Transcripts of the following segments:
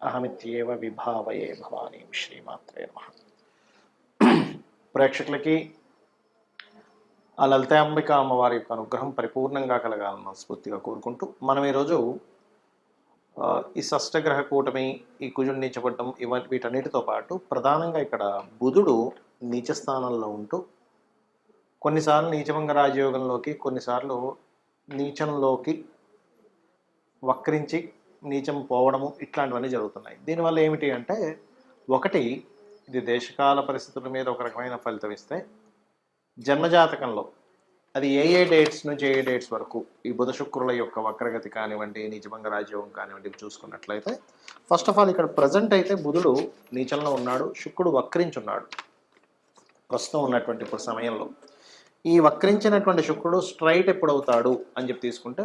అహమిత్యేవ విభావయే భవానీ శ్రీమాత్రే నమ. ప్రేక్షకులకి ఆ లలితాంబిక అమ్మవారి యొక్క అనుగ్రహం పరిపూర్ణంగా కలగాలని స్ఫూర్తిగా కోరుకుంటూ మనం ఈరోజు ఈ షష్టగ్రహ కూటమి ఈ కుజుడు నీచపడటం ఇవ వీటన్నిటితో పాటు ప్రధానంగా ఇక్కడ బుధుడు నీచ స్థానంలో ఉంటూ కొన్నిసార్లు నీచభంగ రాజయోగంలోకి కొన్నిసార్లు నీచంలోకి వక్రించి నీచం పోవడము ఇట్లాంటివన్నీ జరుగుతున్నాయి. దీనివల్ల ఏమిటి అంటే ఒకటి ఇది దేశకాల పరిస్థితుల మీద ఒక రకమైన ఫలితం ఇస్తే జన్మజాతకంలో అది ఏ ఏ డేట్స్ నుంచి ఏ డేట్స్ వరకు ఈ బుధ శుక్రుల యొక్క వక్రగతి కానివ్వండి నీచభంగ రాజ్యోగం కానివ్వండి చూసుకున్నట్లయితే ఫస్ట్ ఆఫ్ ఆల్ ఇక్కడ ప్రజెంట్ అయితే బుధుడు నీచంలో ఉన్నాడు శుక్రుడు వక్రించున్నాడు. ప్రస్తుతం ఉన్నటువంటి ఇప్పుడు సమయంలో. ఈ వక్రించినటువంటి శుక్రుడు స్ట్రైట్ ఎప్పుడు అవుతాడు అని చెప్పి తీసుకుంటే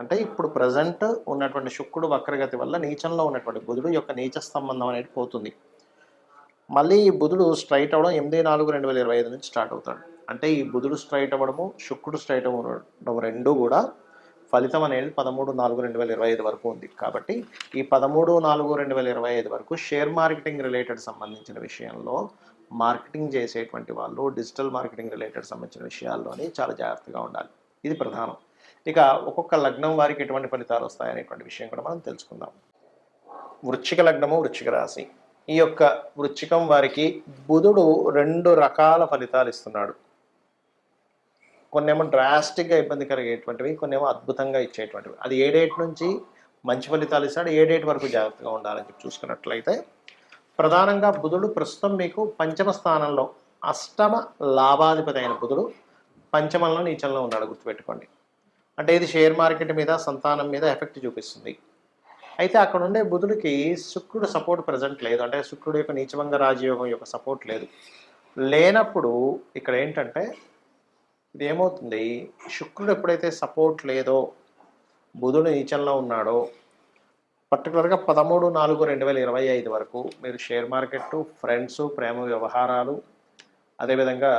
అంటే ఇప్పుడు ప్రజెంట్ ఉన్నటువంటి శుక్రుడు వక్రగతి వల్ల నీచంలో ఉన్నటువంటి బుధుడు యొక్క నీచ సంబంధం అనేది పోతుంది. మళ్ళీ ఈ బుధుడు స్ట్రైట్ అవ్వడం ఎనిమిది నాలుగు రెండు వేల ఇరవై ఐదు నుంచి స్టార్ట్ అవుతాడు. అంటే ఈ బుధుడు స్ట్రైట్ అవ్వడము శుక్రుడు స్ట్రైట్ అవ్వడం రెండు కూడా ఫలితం అనేది పదమూడు నాలుగు రెండు వేల ఇరవై ఐదు వరకు ఉంది. కాబట్టి ఈ పదమూడు నాలుగు రెండు వేల ఇరవై ఐదు వరకు షేర్ మార్కెటింగ్ రిలేటెడ్ సంబంధించిన విషయంలో మార్కెటింగ్ చేసేటువంటి వాళ్ళు డిజిటల్ మార్కెటింగ్ రిలేటెడ్ సంబంధించిన విషయాల్లోనే చాలా జాగ్రత్తగా ఉండాలి. ఇది ప్రధానం. ఇక ఒక్కొక్క లగ్నం వారికి ఎటువంటి ఫలితాలు వస్తాయనేటువంటి విషయం కూడా మనం తెలుసుకుందాం. వృచ్చిక లగ్నము వృచ్చిక రాశి. ఈ యొక్క వృచ్చికం వారికి బుధుడు రెండు రకాల ఫలితాలు ఇస్తున్నాడు. కొన్నేమో డ్రాస్టిక్గా ఇబ్బంది కలిగేటువంటివి కొన్నేమో అద్భుతంగా ఇచ్చేటువంటివి. అది ఏ డేట్ నుంచి మంచి ఫలితాలు ఇస్తాడు ఏ డేట్ వరకు జాగ్రత్తగా ఉండాలని చెప్పి చూసుకున్నట్లయితే ప్రధానంగా బుధుడు ప్రస్తుతం మీకు పంచమ స్థానంలో అష్టమ లాభాధిపతి అయిన బుధుడు పంచమంలో నీచంలో ఉన్నాడు గుర్తుపెట్టుకోండి. అంటే ఇది షేర్ మార్కెట్ మీద సంతానం మీద ఎఫెక్ట్ చూపిస్తుంది. అయితే అక్కడ ఉండే బుధుడికి శుక్రుడు సపోర్ట్ ప్రజెంట్ లేదు. అంటే శుక్రుడు యొక్క నీచభంగ రాజయోగం యొక్క సపోర్ట్ లేదు. లేనప్పుడు ఇక్కడ ఏంటంటే ఇది ఏమవుతుంది? శుక్రుడు ఎప్పుడైతే సపోర్ట్ లేదో బుధుడు నీచంలో ఉన్నాడో పర్టికులర్గా పదమూడు నాలుగు రెండు వేల ఇరవై ఐదు వరకు మీరు షేర్ మార్కెట్ ఫ్రెండ్స్ ప్రేమ వ్యవహారాలు అదేవిధంగా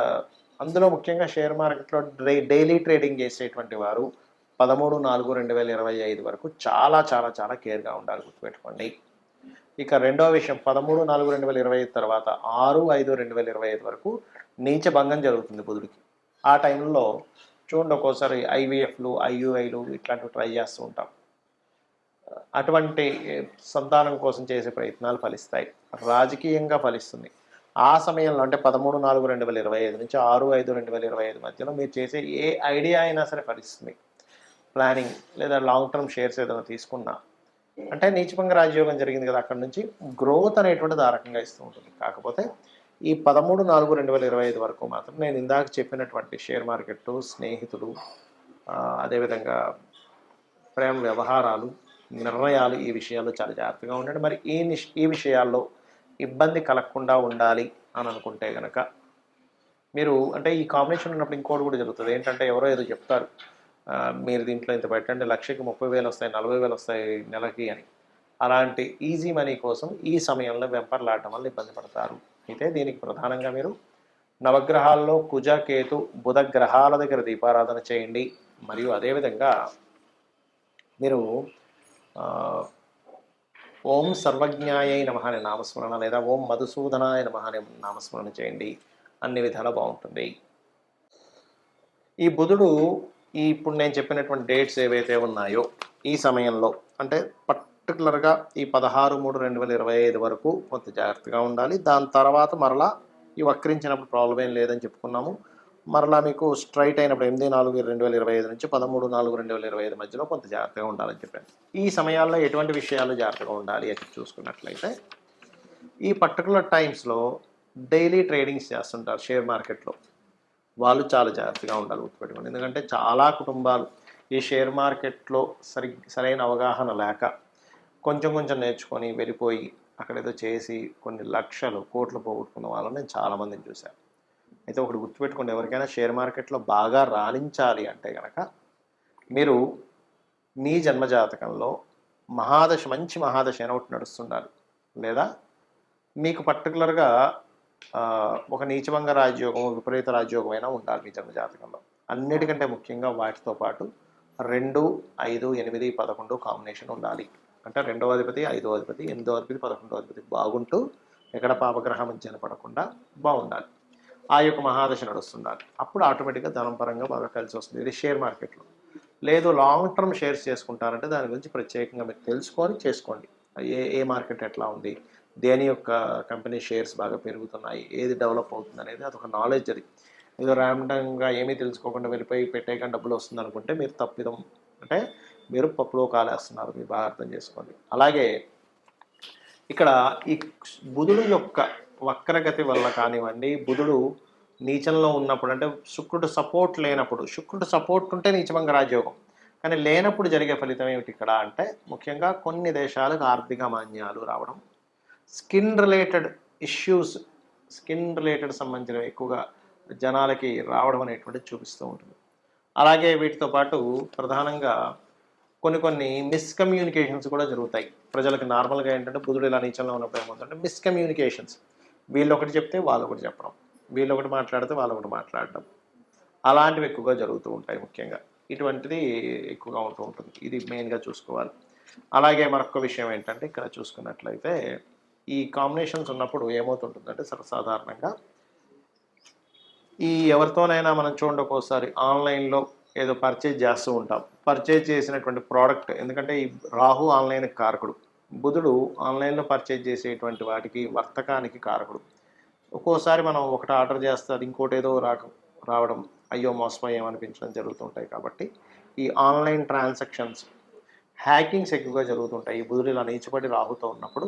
అందులో ముఖ్యంగా షేర్ మార్కెట్లో డే డైలీ ట్రేడింగ్ చేసేటువంటి వారు పదమూడు నాలుగు రెండు వేల ఇరవై ఐదు వరకు చాలా చాలా చాలా కేర్గా ఉండాలి గుర్తుపెట్టుకోండి. ఇక రెండవ విషయం పదమూడు నాలుగు రెండు వేల ఇరవై ఐదు తర్వాత ఆరు ఐదు రెండు వేల ఇరవై ఐదు వరకు నీచ భంగం జరుగుతుంది బుధుడికి. ఆ టైంలో చూడండి ఒక్కోసారి ఐవీఎఫ్లు ఐయుఐలు ఇట్లాంటివి ట్రై చేస్తూ ఉంటాం. అటువంటి సంతానం కోసం చేసే ప్రయత్నాలు ఫలిస్తాయి. రాజకీయంగా ఫలిస్తుంది. ఆ సమయంలో అంటే పదమూడు నాలుగు రెండు వేల ఇరవై ఐదు నుంచి ఆరు ఐదు రెండు వేల ఇరవై ఐదు మధ్యలో మీరు చేసే ఏ ఐడియా అయినా సరే ఫలిస్తుంది. ప్లానింగ్ లేదా లాంగ్ టర్మ్ షేర్స్ ఏదైనా తీసుకున్నా అంటే నీచభంగ రాజయోగం జరిగింది కదా అక్కడ నుంచి గ్రోత్ అనేటువంటిది ఆ రకంగా ఇస్తూ ఉంటుంది. కాకపోతే ఈ పదమూడు నాలుగు రెండు వేల ఇరవై ఐదు వరకు మాత్రం నేను ఇందాక చెప్పినటువంటి షేర్ మార్కెట్లు స్నేహితులు అదేవిధంగా ప్రేమ వ్యవహారాలు నిర్ణయాలు ఈ విషయాల్లో చాలా జాగ్రత్తగా ఉండండి. మరి ఈ నిష్ ఈ విషయాల్లో ఇబ్బంది కలగకుండా ఉండాలి అని అనుకుంటే కనుక మీరు అంటే ఈ కాంబినేషన్ ఉన్నప్పుడు ఇంకోటి కూడా జరుగుతుంది. ఏంటంటే ఎవరో ఏదో చెప్తారు మీరు దీంట్లో ఇంత పెట్టండి లక్షకి ముప్పై వేలు వస్తాయి నలభై వేలు వస్తాయి నెలకి అని. అలాంటి ఈజీ మనీ కోసం ఈ సమయంలో వెంపర్లాడటం వల్ల ఇబ్బంది పడతారు. అయితే దీనికి ప్రధానంగా మీరు నవగ్రహాల్లో కుజ కేతు బుధ గ్రహాల దగ్గర దీపారాధన చేయండి. మరియు అదేవిధంగా మీరు ఓం సర్వజ్ఞాయ నమ అనే నామస్మరణ లేదా ఓం మధుసూదనాయ నమ అనే నామస్మరణ చేయండి. అన్ని విధాలా బాగుంటుంది. ఈ బుధుడు ఈ ఇప్పుడు నేను చెప్పినటువంటి డేట్స్ ఏవైతే ఉన్నాయో ఈ సమయంలో అంటే పర్టికులర్గా ఈ పదహారు మూడు రెండు వేల ఇరవై ఐదు వరకు కొంత జాగ్రత్తగా ఉండాలి. దాని తర్వాత మరలా ఈ వక్రించినప్పుడు ప్రాబ్లం ఏం లేదని చెప్పుకున్నాము. మరలా మీకు స్ట్రైట్ అయినప్పుడు ఎనిమిది నాలుగు రెండు వేల ఇరవై ఐదు నుంచి పదమూడు నాలుగు రెండు వేల ఇరవై ఐదు మధ్యలో కొంత జాగ్రత్తగా ఉండాలని చెప్పాను. ఈ సమయాల్లో ఎటువంటి విషయాలు జాగ్రత్తగా ఉండాలి అని చూసుకున్నట్లయితే ఈ పర్టికులర్ టైమ్స్లో డైలీ ట్రేడింగ్స్ చేస్తుంటారు షేర్ మార్కెట్లో. వాళ్ళు చాలా జాగ్రత్తగా ఉండాలి గుర్తుపెట్టుకోండి ఎందుకంటే చాలా కుటుంబాలు ఈ షేర్ మార్కెట్లో సరి సరైన అవగాహన లేక కొంచెం కొంచెం నేర్చుకొని వెళ్ళిపోయి అక్కడ ఏదో చేసి కొన్ని లక్షలు కోట్లు పోగొట్టుకున్న వాళ్ళని నేను చాలామందిని చూశాను. అయితే ఒకటి గుర్తుపెట్టుకోండి ఎవరికైనా షేర్ మార్కెట్లో బాగా రాణించాలి అంటే కనుక మీరు మీ జన్మజాతకంలో మహాదశ మంచి మహాదశ అయిన ఒకటి నడుస్తుండాలి. లేదా మీకు పర్టికులర్గా ఒక నీచభంగ రాజ్యోగం విపరీత రాజ్యోగం అయినా ఉండాలి మీ జన్మజాతకంలో. అన్నిటికంటే ముఖ్యంగా వాటితో పాటు రెండు ఐదు ఎనిమిది పదకొండు కాంబినేషన్ ఉండాలి. అంటే రెండవ అధిపతి ఐదవ అధిపతి ఎనిమిదవ అధిపతి పదకొండవ అధిపతి బాగుంటూ ఎక్కడ పాపగ్రహం మధ్యన పడకుండా బాగుండాలి. ఆ యొక్క మహాదశ నడుస్తుండాలి. అప్పుడు ఆటోమేటిక్గా ధనం పరంగా బాగా కలిసి వస్తుంది. ఇది షేర్ మార్కెట్లో లేదు లాంగ్ టర్మ్ షేర్స్ చేసుకుంటారంటే దాని గురించి ప్రత్యేకంగా మీరు తెలుసుకొని చేసుకోండి. ఏ ఏ మార్కెట్ ఎట్లా ఉంది? దేని యొక్క కంపెనీ షేర్స్ బాగా పెరుగుతున్నాయి ఏది డెవలప్ అవుతుంది అనేది అదొక నాలెడ్జ్ అది. ఏదో ర్యాండంగా ఏమీ తెలుసుకోకుండా వెళ్ళిపోయి పెట్టేయకుండా డబ్బులు వస్తుంది అనుకుంటే మీరు తప్పిదం అంటే మీరు పప్పులో కాలేస్తున్నారు మీరు బాగా అర్థం చేసుకోండి. అలాగే ఇక్కడ ఈ బుధుడు యొక్క వక్రగతి వల్ల కానివ్వండి బుధుడు నీచంలో ఉన్నప్పుడు అంటే శుక్రుడు సపోర్ట్ లేనప్పుడు శుక్రుడు సపోర్ట్ ఉంటే నీచమంగ రాజయోగం. కానీ లేనప్పుడు జరిగే ఫలితం ఏమిటి ఇక్కడ అంటే ముఖ్యంగా కొన్ని దేశాలకు ఆర్థిక మాన్యాలు రావడం skin related issues skin related సంబంధించినవి ఎక్కువగా జనాలకి రావడం అనేటువంటిది చూపిస్తూ ఉంటుంది. అలాగే వీటితో పాటు ప్రధానంగా కొన్ని కొన్ని మిస్కమ్యూనికేషన్స్ కూడా జరుగుతాయి. ప్రజలకు నార్మల్గా ఏంటంటే బుధుడు ఇలా నీచంలో ఉన్నప్పుడు ఏమవుతుందంటే మిస్కమ్యూనికేషన్స్ వీళ్ళు ఒకటి చెప్తే వాళ్ళు ఒకటి చెప్పడం. వీళ్ళు ఒకటి మాట్లాడితే వాళ్ళు ఒకటి మాట్లాడడం. అలాంటివి ఎక్కువగా జరుగుతూ ఉంటాయి ముఖ్యంగా. ఇటువంటిది ఎక్కువగా ఉంటూ ఉంటుంది. ఇది మెయిన్గా చూసుకోవాలి. అలాగే మరొక విషయం ఏంటంటే ఇక్కడ చూసుకున్నట్లయితే ఈ కాంబినేషన్స్ ఉన్నప్పుడు ఏమవుతుంటుందంటే సర్వసాధారణంగా ఈ ఎవరితోనైనా మనం చూడండి ఒక్కోసారి ఆన్లైన్లో ఏదో పర్చేజ్ చేస్తూ ఉంటాం. పర్చేజ్ చేసినటువంటి ప్రోడక్ట్ ఎందుకంటే ఈ రాహు ఆన్లైన్ కారకుడు. బుధుడు ఆన్లైన్లో పర్చేజ్ చేసేటువంటి వాటికి వర్తకానికి కారకుడు. ఒక్కోసారి మనం ఒకటి ఆర్డర్ చేస్తారు ఇంకోటి ఏదో రాక రావడం అయ్యో మోసపోయామనిపించడం జరుగుతుంటాయి కాబట్టి ఈ ఆన్లైన్ ట్రాన్సాక్షన్స్ హ్యాకింగ్స్ ఎక్కువగా జరుగుతుంటాయి. ఈ బుధుడు ఇలా నీచబడి రాహుతో ఉన్నప్పుడు